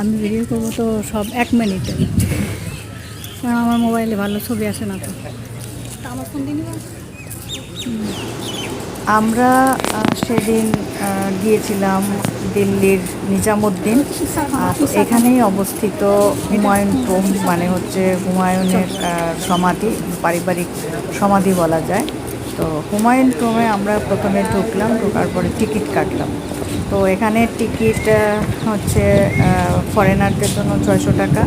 আমি ভিডিও করব তো সব এক মিনিটে কারণ আমার মোবাইলে ভালো ছবি আসে না তো। আমার সেদিন গিয়েছিলাম দিল্লির নিজামুদ্দিন। এখানেই অবস্থিত হুমায়ুন টোম মানে হচ্ছে হুমায়ুনের সমাধি পারিবারিক সমাধি বলা যায়। তো হুমায়ুন টোমে আমরা প্রথমে ঢুকলাম ঢোকার পরে টিকিট কাটলাম। তো এখানে টিকিট হচ্ছে ফরেনারদের জন্য ছয়শো টাকা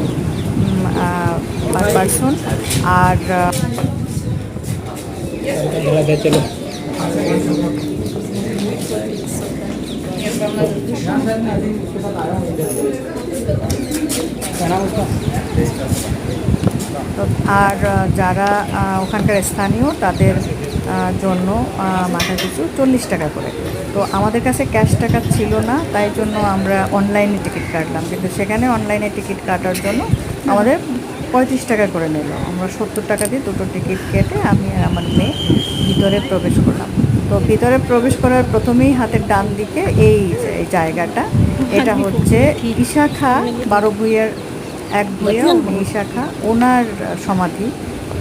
পার পারসন আর আর যারা ওখানকার স্থানীয়, তাদের জন্য মাথা পিছু চল্লিশ টাকা করে। তো আমাদের কাছে ক্যাশ টাকা ছিল না তাই জন্য আমরা অনলাইনে টিকিট কাটলাম। কিন্তু সেখানে অনলাইনে টিকিট কাটার জন্য আমাদের পঁয়ত্রিশ টাকা করে নিল। আমরা সত্তর টাকা দিয়ে দুটো টিকিট কেটে আমি আর আমার মেয়ে ভিতরে প্রবেশ করলাম। তো ভিতরে প্রবেশ করার প্রথমেই হাতের ডান দিকে এই জায়গাটা এটা হচ্ছে ইশাখা বারো ভুইয়ের এক ভুইয়া উনি শাখা ওনার সমাধি।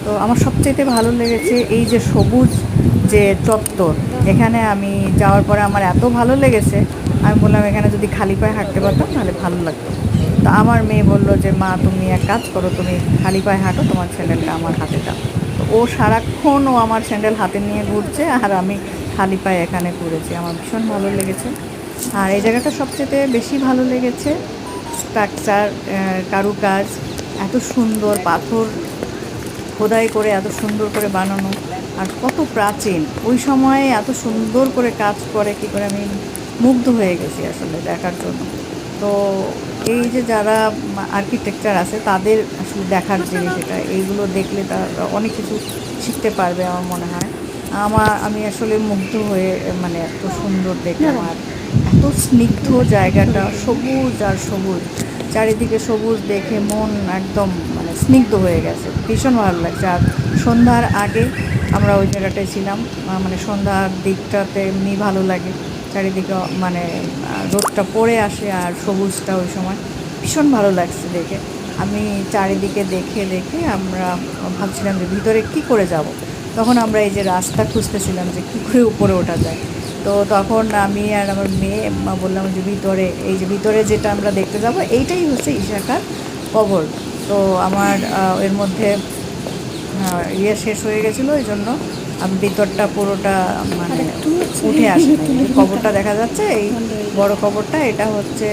তো আমার সবচেয়ে ভালো লেগেছে এই যে সবুজ যে চত্বর, এখানে আমি যাওয়ার পরে আমার এত ভালো লেগেছে, আমি বললাম এখানে যদি খালি পায়ে হাঁটতে পারতাম তাহলে ভালো লাগতো। তো আমার মেয়ে বলল যে, মা, তুমি এক কাজ করো, তুমি খালি পায়ে হাঁটো, তোমার স্যান্ডেলটা আমার হাতে দাও। তো ও সারাক্ষণ ও আমার স্যান্ডেল হাতে নিয়ে ঘুরছে আর আমি খালি পায়ে এখানে ঘুরেছি। আমার ভীষণ ভালো লেগেছে। আর এই জায়গাটা সবচেয়ে বেশি ভালো লেগেছে, স্ট্রাকচার কারুকাজ, এত সুন্দর পাথর খোদাই করে এত সুন্দর করে বানানো আর কত প্রাচীন। ওই সময়ে এত সুন্দর করে কাজ করে, কি করে আমি মুগ্ধ হয়ে গেছি আসলে দেখার জন্য। তো এই যে যারা আর্কিটেকচার আছে, তাদের আসলে দেখার জিনিস এটা। এইগুলো দেখলে তারা অনেক কিছু শিখতে পারবে আমার মনে হয়। আমার, আমি আসলে মুগ্ধ হয়ে মানে এত সুন্দর দেখে আমার এত স্নিগ্ধ জায়গাটা সবুজ আর সবুজ। চারিদিকে সবুজ দেখে মন একদম স্নিগ্ধ হয়ে গেছে। ভীষণ ভালো লাগছে। আর সন্ধ্যার আগে আমরা ওই জায়গাটায় ছিলাম। মানে সন্ধ্যার দিকটাতে এমনি ভালো লাগে। চারিদিকে মানে রোদটা পড়ে আসে আর সবুজটা ওই সময়। ভীষণ ভালো লাগছে দেখে। আমি চারিদিকে দেখে দেখে আমরা ভাবছিলাম যে ভিতরে কি করে যাব। তখন আমরা এই যে রাস্তা খুঁজতেছিলাম যে কী করে উপরে ওঠা যায়। তো তখন আমি আর আমার মেয়ে বললাম যে ভিতরে, এই যে ভিতরে যেটা আমরা দেখতে যাব, এইটাই হচ্ছে ইশাখার কবর। তো আমার এর মধ্যে ইয়ে শেষ হয়ে গেছিল ওই জন্য আমি ভিতরটা পুরোটা মানে উঠে আসে খবরটা কবরটা দেখা যাচ্ছে এই বড় কবরটা এটা হচ্ছে